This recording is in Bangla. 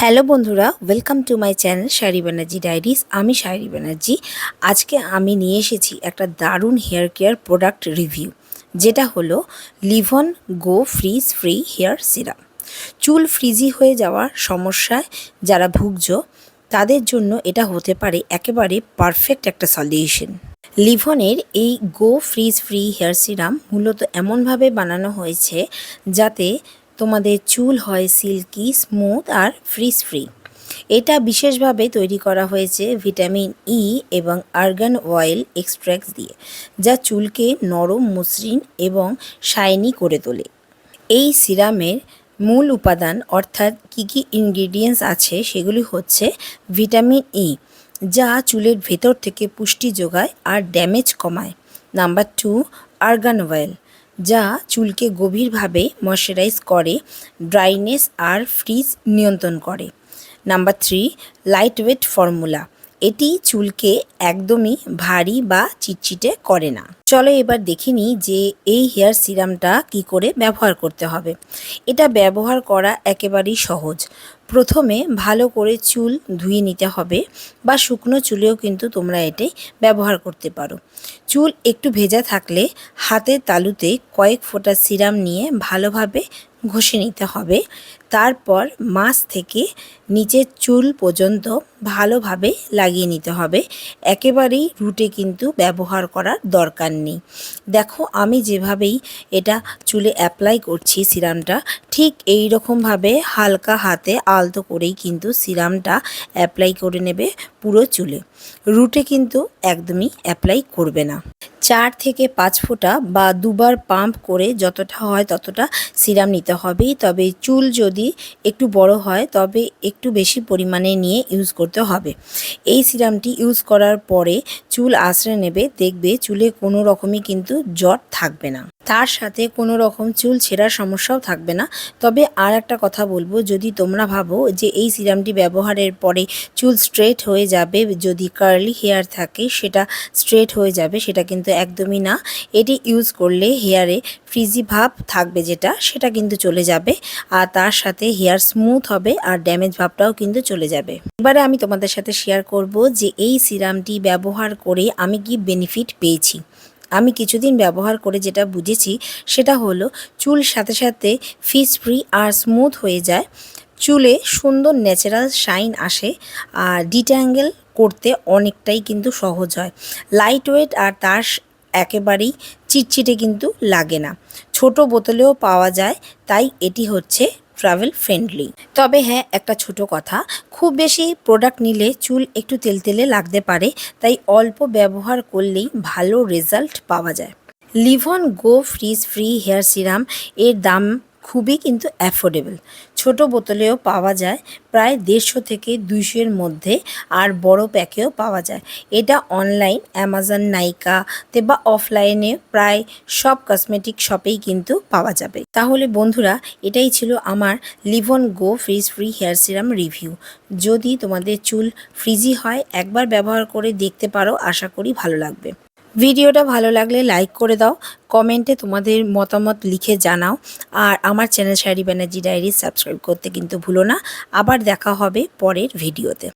হ্যালো বন্ধুরা welcome to my channel Shari Banerjee diaries আমি শাড়ি ব্যানার্জি আজকে আমি নিয়ে এসেছি একটা দারুণ হেয়ার কেয়ার প্রোডাক্ট রিভিউ যেটা হলো Livon go frizz free hair serum চুল ফ্রিজি হয়ে যাওয়ার সমস্যায় যারা ভুগছ, তাদের জন্য এটা হতে পারে একেবারে পারফেক্ট একটা সলিউশন লিভনের এই go frizz free hair serum মূলত এমনভাবে বানানো হয়েছে যাতে তোমাদের চুল হয় সিল্কি, স্মুথ আর ফ্রিজ ফ্রি এটা বিশেষভাবে তৈরি করা হয়েছে ভিটামিন ই এবং আর্গান অয়েল এক্সট্র্যাক্টস দিয়ে, যা চুলকে নরম, মসৃণ এবং শাইনি করে তোলে। এই সিরামের মূল উপাদান, অর্থাৎ কী কী ইনগ্রিডিয়েন্টস আছে, সেগুলি হচ্ছে ভিটামিন ই যা চুলের ভেতর থেকে পুষ্টি যোগায় আর ড্যামেজ কমায়। নাম্বার টু আর্গান অয়েল যা চুলকে গভীরভাবে ময়শ্চারাইজ করে ড্রাইনেস আর ফ্রিজ নিয়ন্ত্রণ করে। Number three lightweight formula এটি চুলকে একদমই ভারী বা চিটচিটে করে না। চলো এবার দেখে নিই যে এই হেয়ার সিরামটা কি করে ব্যবহার করতে হবে। এটা ব্যবহার করা একেবারেই সহজ। প্রথমে ভালো করে চুল ধুয়ে নিতে হবে বা শুকনো চুলেও কিন্তু তোমরা এটাই ব্যবহার করতে পারো। চুল একটু ভেজা থাকলে হাতের তালুতে কয়েক ফোঁটা সিরাম নিয়ে ভালোভাবে ঘষে নিতে হবে। তারপর মাছ থেকে নিচের চুল পর্যন্ত ভালোভাবে লাগিয়ে নিতে হবে। একেবারেই রুটে কিন্তু ব্যবহার করার দরকার নেই। দেখো, আমি যেভাবেই এটা চুলে অ্যাপ্লাই করছি সিরামটা, ঠিক এই রকমভাবে হালকা হাতে আলতো করেই কিন্তু সিরামটা অ্যাপ্লাই করে নেবে পুরো চুলে। রুটে কিন্তু একদমই অ্যাপ্লাই করবে না। চার থেকে পাঁচ ফোঁটা বা দুবার পাম্প করে যতটা হয় ততটা সিরাম নিতে হবে তবে চুল যদি একটু বড় হয়, তবে একটু বেশি পরিমাণে নিয়ে ইউজ করতে হবে। এই সিরামটি ইউজ করার পরে চুল আশ্রয় নেবে, দেখবে চুলে কোনো রকমই কিন্তু জট থাকবে না। তার সাথে কোনো রকম চুল ছেঁড়ার সমস্যাও থাকবে না। তবে আর একটা কথা বলব, যদি তোমরা ভাবো যে এই সিরামটি ব্যবহারের পরে চুল স্ট্রেট হয়ে যাবে, যদি কার্লি হেয়ার থাকে, সেটা স্ট্রেট হয়ে যাবে, সেটা কিন্তু একদমই না। এটি ইউজ করলে হেয়ারে ফ্রিজি ভাব থাকবে যেটা, সেটা কিন্তু চলে যাবে, আর তার সাথে হেয়ার স্মুথ হবে, আর ড্যামেজ ভাবটাও কিন্তু চলে যাবে। এবারে আমি তোমাদের সাথে শেয়ার করব যে এই সিরামটি ব্যবহার করে আমি কি বেনিফিট পেয়েছি। আমি কিছুদিন ব্যবহার করে যেটা বুঝেছি সেটা হলো চুল সাথে সাথে ফিস ফ্রি আর স্মুথ হয়ে যায়। চুলে সুন্দর ন্যাচারাল শাইন আসে আর ডিট্যাঙ্গেল করতে অনেকটাই কিন্তু সহজ হয়। লাইট ওয়েট আর তার একেবারেই চিটচিটে কিন্তু লাগে না। ছোট বোতলেও পাওয়া যায়, তাই এটি হচ্ছে ট্রাভেল ফ্রেন্ডলি তবে হ্যাঁ একটা ছোট কথা, খুব বেশি প্রোডাক্ট নিলে চুল একটু তেলতেলে লাগতে পারে, তাই অল্প ব্যবহার করলেই ভালো রেজাল্ট পাওয়া যায়। Livon go frizz free hair serum এর দাম খুবই কিন্তু অ্যাফোর্ডেবল ছোট বোতলেও পাওয়া যায়, প্রায় দেড়শো থেকে দুইশোর মধ্যে, আর বড় প্যাকেও পাওয়া যায়। এটা অনলাইন অ্যামাজন নাইকাতে বা অফলাইনে প্রায় সব কসমেটিক শপেই কিন্তু পাওয়া যাবে। তাহলে বন্ধুরা, এটাই ছিল আমার Livon go frizz free hair serum review যদি তোমাদের চুল ফ্রিজি হয়, একবার ব্যবহার করে দেখতে পারো, আশা করি ভালো লাগবে। ভিডিওটা ভালো লাগলে লাইক করে দাও কমেন্টে তোমাদের মতামত লিখে জানাও, আর আমার channel Shari Banerjee diary subscribe করতে কিন্তু ভুলো না, আবার দেখা হবে পরের ভিডিওতে